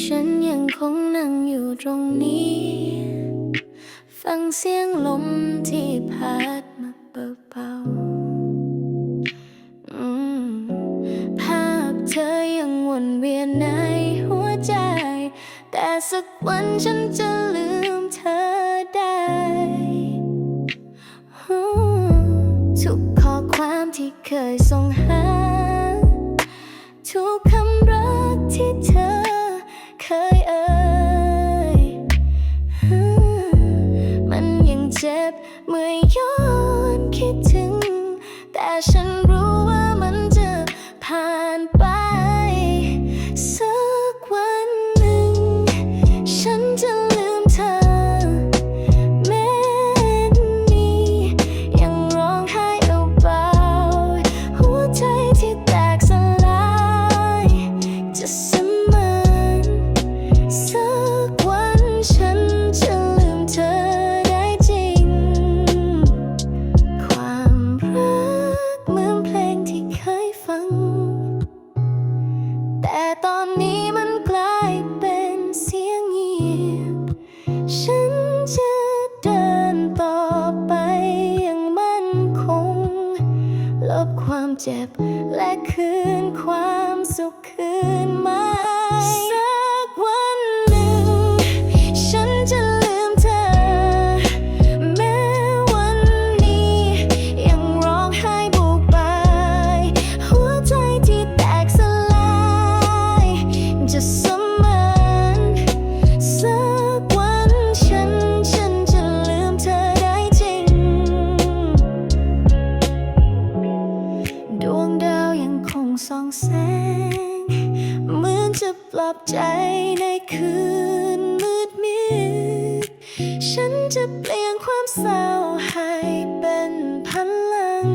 ฉันยังคงนั่งอยู่ตรงนี้ ฟังเสียงลมที่พัดมาเบาๆอืมภาพเธอยังวนเวียนในหัวใจ แต่สักวันฉันจะลืมเธอได้ ทุกข้อความที่เคยส่งหา ทุกคำรักที่เธอ เมื่อย้อนคิดถึง แต่ฉัน ลบความเจ็บ และคืนความสุขคืนมา ง เหมือนจะปลอบใจในคืนมืดมิด ฉันจะเปลี่ยนความเศร้าให้เป็นพลัง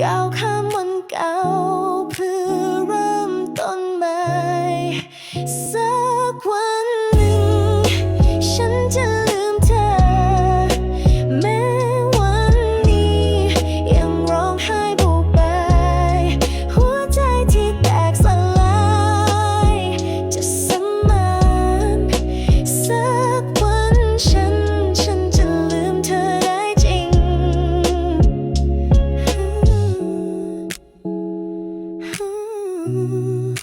ก้าวข้ามวันเก่า Ooh.